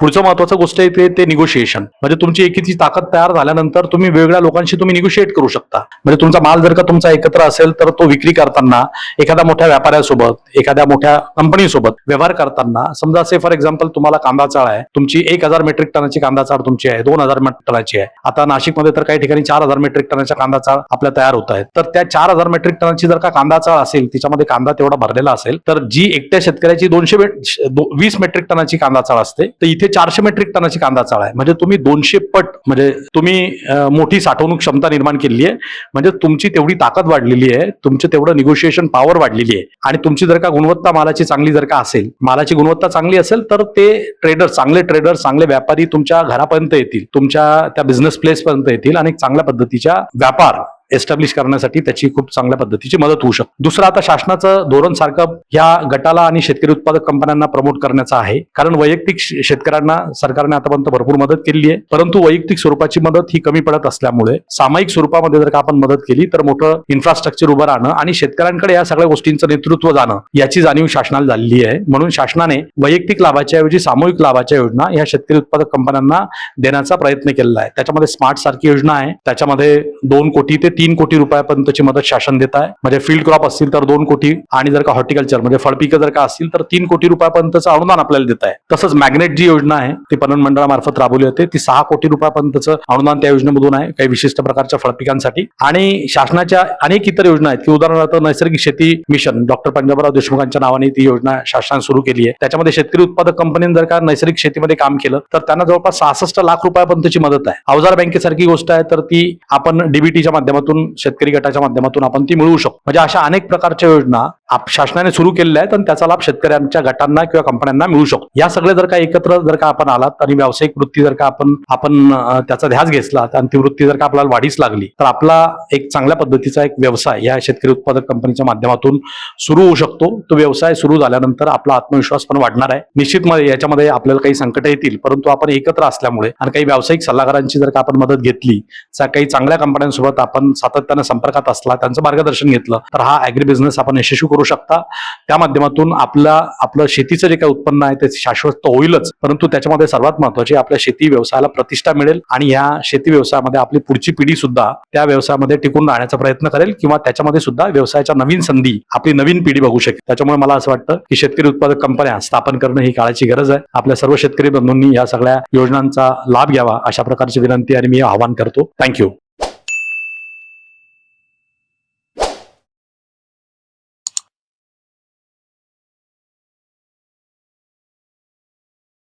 पुढचं महत्वाचं गोष्ट आहे ते निगोशिएशन म्हणजे तुमची एकीची ताकद तयार झाल्यानंतर तुम्ही वेगळ्या लोकांशी तुम्ही निगोशिएट करू शकता. म्हणजे तुमचा माल जर का तुमचा एकत्र असेल तर तो विक्री करताना एखाद्या मोठ्या व्यापाऱ्यासोबत एखाद्या मोठ्या कंपनीसोबत व्यवहार करताना समजा असे फॉर एक्झाम्पल तुम्हाला कांदा चाळ आहे तुमची एक हजार मेट्रिक टनाची कांदा चाळ तुमची आहे दोन हजार टनाची आहे. आता नाशिकमध्ये तर काही ठिकाणी चार हजार मेट्रिक टनाच्या कांदा चाळ आपल्या तयार होत आहेत. तर त्या चार हजार मेट्रिक टनाची जर का कांदा चाळ असेल तिच्यामध्ये कांदा तेवढा भरलेला असेल तर जी एकट्या शेतकऱ्याची दोनशे दो- वीस मेट्रिक टनाची कांदा चाळ असते तर इथे चारशे मेट्रिक टनाची कांदा चाळ आहे. म्हणजे तुम्ही दोनशे पट म्हणजे तुम्ही मोठी साठवणूक क्षमता निर्माण केली आहे. म्हणजे तुमची तेवढी ताकद वाढलेली आहे. तुमचं तेवढं निगोशिएशन पॉवर वाढलेली आहे. आणि तुमची जर का गुणवत्ता मालाची चांगली जर का असेल मालाची गुणवत्ता चांगली असेल तर ते ट्रेडर चांगले ट्रेडर चांगले व्यापारी तुमच्या घरापर्यंत येतील. तुमच्या त्या बिझनेस प्लेस पर्यंत येतील आणि चांगल्या पद्धतीच्या व्यापार एस्टॅब्लिश करण्यासाठी त्याची खूप चांगल्या पद्धतीची मदत होऊ शकते. दुसरं आता शासनाचं धोरण सारखं ह्या गटाला आणि शेतकरी उत्पादक कंपन्यांना प्रमोट करण्याचं आहे. कारण वैयक्तिक शेतकऱ्यांना सरकारने आतापर्यंत भरपूर मदत केली आहे. परंतु वैयक्तिक स्वरूपाची मदत ही कमी पडत असल्यामुळे सामायिक स्वरूपामध्ये जर का आपण मदत केली तर मोठं इन्फ्रास्ट्रक्चर उभं राहणं आणि शेतकऱ्यांकडे या सगळ्या गोष्टींचं नेतृत्व जाणं याची जाणीव शासनाला झालेली आहे. म्हणून शासनाने वैयक्तिक लाभाच्या ऐवजी सामूहिक लाभाच्या योजना या शेतकरी उत्पादक कंपन्यांना देण्याचा प्रयत्न केलेला आहे. त्याच्यामध्ये स्मार्ट सारखी योजना आहे. त्याच्यामध्ये दोन कोटी ते तीन कोटी रुपयापर्यंतची मदत शासन देत आहे. म्हणजे फील्ड क्रॉप असतील तर दोन कोटी आणि जर का हॉर्टिकल्चर म्हणजे फळपिकं जर का असतील तर तीन कोटी रुपयापर्यंतचं अनुदान आपल्याला देत आहे. तसंच मॅग्नेट जी योजना आहे ती पणन मंडळामार्फत राबवली होते. ती सहा कोटी रुपयापर्यंतचं अनुदान त्या योजनेमधून आहे काही विशिष्ट प्रकारच्या फळपिकांसाठी आणि शासनाच्या अनेक इतर योजना आहेत. की उदाहरणार्थ नैसर्गिक शेती मिशन डॉक्टर पंजाबराव देशमुखांच्या नावाने ती योजना शासनाने सुरू केली आहे. त्याच्यामध्ये शेतकरी उत्पादक कंपनीने जर का नैसर्गिक शेतीमध्ये काम केलं तर त्यांना जवळपास सहासष्ट लाख रुपयापर्यंतची मदत आहे. अवजार बँकेसारखी गोष्ट आहे तर ती आपण डीबीटीच्या माध्यमातून शेतकरी गटाच्या माध्यमातून आपण ती मिळवू शकतो. म्हणजे अशा अनेक प्रकारच्या योजना शासनाने सुरू केलेले आहेत आणि त्याचा लाभ शेतकऱ्यांच्या गटांना किंवा कंपन्यांना मिळू शकतो. या सगळे जर का एकत्र जर का आपण आलात आणि व्यावसायिक वृत्ती जर का आपण आपण त्याचा ध्यास घेतला आणि ती वृत्ती जर का आपल्याला वाढीस लागली तर आपला एक चांगल्या पद्धतीचा एक व्यवसाय या शेतकरी उत्पादक कंपनीच्या माध्यमातून सुरू होऊ शकतो. तो व्यवसाय सुरू झाल्यानंतर आपला आत्मविश्वास पण वाढणार आहे. निश्चितमध्ये याच्यामध्ये आपल्याला काही संकट येतील परंतु आपण एकत्र असल्यामुळे आणि काही व्यावसायिक सल्लागारांची जर का आपण मदत घेतली काही चांगल्या कंपन्यांसोबत आपण सातत्याने संपर्कात असला त्यांचं मार्गदर्शन घेतलं तर हा अॅग्री बिझनेस आपण यशस्वी करू शकता. त्या माध्यमातून आपला आपलं शेतीचं जे काही उत्पन्न आहे ते शाश्वत तर होईलच. परंतु त्याच्यामध्ये सर्वात महत्त्वाचे आपल्या शेती व्यवसायाला प्रतिष्ठा मिळेल आणि या शेती व्यवसायामध्ये आपली पुढची पिढी सुद्धा त्या व्यवसायामध्ये टिकून राहण्याचा प्रयत्न करेल किंवा त्याच्यामध्ये सुद्धा व्यवसायाच्या नवीन संधी आपली नवीन पिढी बघू शकेल. त्याच्यामुळे मला असं वाटतं की शेतकरी उत्पादक कंपन्या स्थापन करणं ही काळाची गरज आहे. आपल्या सर्व शेतकरी बंधूंनी या सगळ्या योजनांचा लाभ घ्यावा अशा प्रकारची विनंती आणि मी आवाहन करतो. थँक्यू